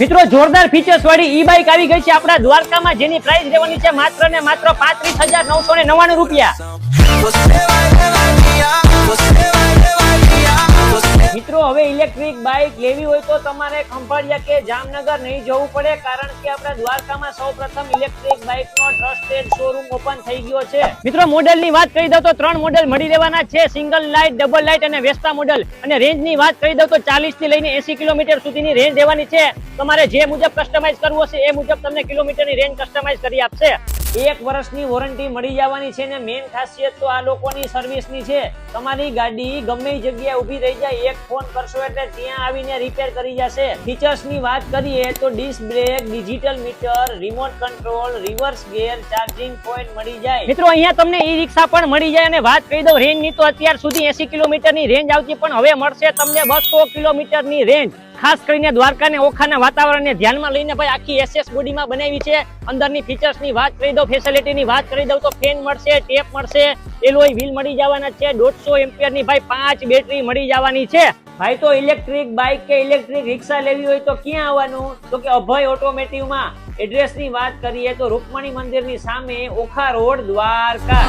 મિત્રો, જોરદાર ફીચર્સ વાળી ઈ બાઇક આવી ગઈ છે આપણા દ્વારકામાં. જેની પ્રાઇસ રહેવાની છે માત્ર ને માત્ર પાંત્રીસ હજાર નવસો ને નવ્વાણું રૂપિયા. હવે ઇલેક્ટ્રિક બાઇક લેવી હોય તો તમારે ખંભાળિયા કે જામનગર નહીં જવું પડે, કારણ કે આપણા દ્વારકામાં સૌપ્રથમ ઇલેક્ટ્રિક બાઇકનો ટ્રસ્ટેડ શોરૂમ ઓપન થઈ ગયો છે. મિત્રો, મોડેલની વાત કરી દઉં તો ત્રણ મોડેલ મળી લેવાના છે સિંગલ લાઇટ ડબલ લાઇટ અને વેસ્ટા મોડેલ. અને રેન્જની વાત કરી દઉં તો 40 થી લઈને એસી કિલોમીટર સુધીની રેન્જ દેવાની છે. તમારે જે મુજબ કસ્ટમાઇઝ કરવું હશે, એ મુજબ તમને કિલોમીટરની રેન્જ કસ્ટમાઇઝ કરી આપશે. એક વર્ષની વોરંટી મળી જવાની છે ને મેઇન ખાસિયત તો આ લોકોની સર્વિસની છે. તમારી ગાડી ગમે જગ્યાએ ઊભી રહી જાય, એક ફોન કરશો એટલે ત્યાં આવીને રિપેર કરી જશે. ફીચર્સની વાત કરીએ તો disc brake digital meter remote control reverse gear charging point મળી જાય. મિત્રો, અહીંયા તમને ઈ રિક્ષા પણ મળી જાય અને વાત કરી દઉં રેન્જની તો અત્યાર સુધી 80 કિલોમીટરની રેન્જ આવતી, પણ હવે મળશે તમને બસો કિલોમીટરની રેન્જ ખાસ કરીને દ્વારકા ને ઓખાના વાતાવરણને ધ્યાનમાં લઈને ભાઈ આખી એસએસ બોડીમાં બનાવી છે. અંદરની ફીચર્સની વાત કરી દઉં ફેસિલિટીની વાત કરી દઉં તો ફેન મળશે ટેપ મળશે, એલોય વ્હીલ મળી જવાના છે. દોઢસો એમ્પિયરની ભાઈ પાંચ બેટરી મળી જવાની છે. ભાઈ તો ઇલેક્ટ્રિક બાઇક કે ઇલેક્ટ્રિક રિક્ષા લેવી હોય તો ક્યાં આવવાનું? તો કે અભય ઓટોમેટિવમાં માં. એડ્રેસની વાત કરીએ તો રૂકમણી મંદિરની સામે ઓખા રોડ દ્વારકા.